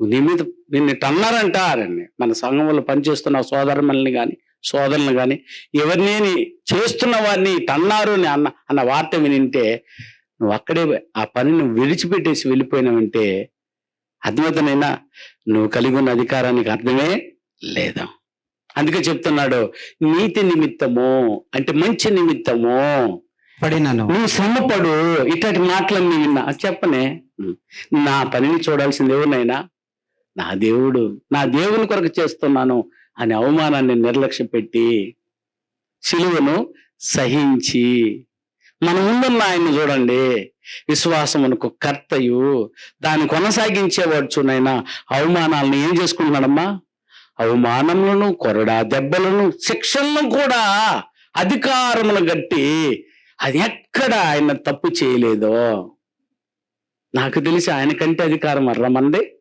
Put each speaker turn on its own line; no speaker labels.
నీ మీద నిన్ను అన్నారంటారని మన సంఘంలో పనిచేస్తున్న సోదరుమల్ని కానీ సోదరులను కానీ ఎవరినేని చేస్తున్న వారిని అన్నారు అని అన్న అన్న వార్త వినింటే నువ్వు అక్కడే ఆ పనిని విడిచిపెట్టేసి వెళ్ళిపోయినావంటే అర్థమవుతానైనా నువ్వు కలిగి ఉన్న అధికారానికి అర్థమే లేదా? అందుకే చెప్తున్నాడు నీతి నిమిత్తము అంటే మంచి నిమిత్తము.
పడినను.
నువ్వు శ్రమపడు ఇట్లాంటి మాటలన్నీ విన్నా. చెప్పనే. నా పనిని చూడాల్సింది ఎవరినైనా? నా దేవుడు నా దేవుని కొరకు చేస్తున్నాను అనే అవమానాన్ని నిర్లక్ష్య పెట్టి సిలువను సహించి మన ముందున్న ఆయన్ని చూడండి. విశ్వాసమునకు కర్తయు దాన్ని కొనసాగించేవాడు చూనైనా అవమానాలను ఏం చేసుకుంటున్నాడమ్మా? అవమానములను కొరడా దెబ్బలను శిక్షలను కూడా అధికారములు గట్టి అది ఎక్కడ ఆయన తప్పు చేయలేదో? నాకు తెలిసి ఆయన కంటే అధికారం అర్రమంది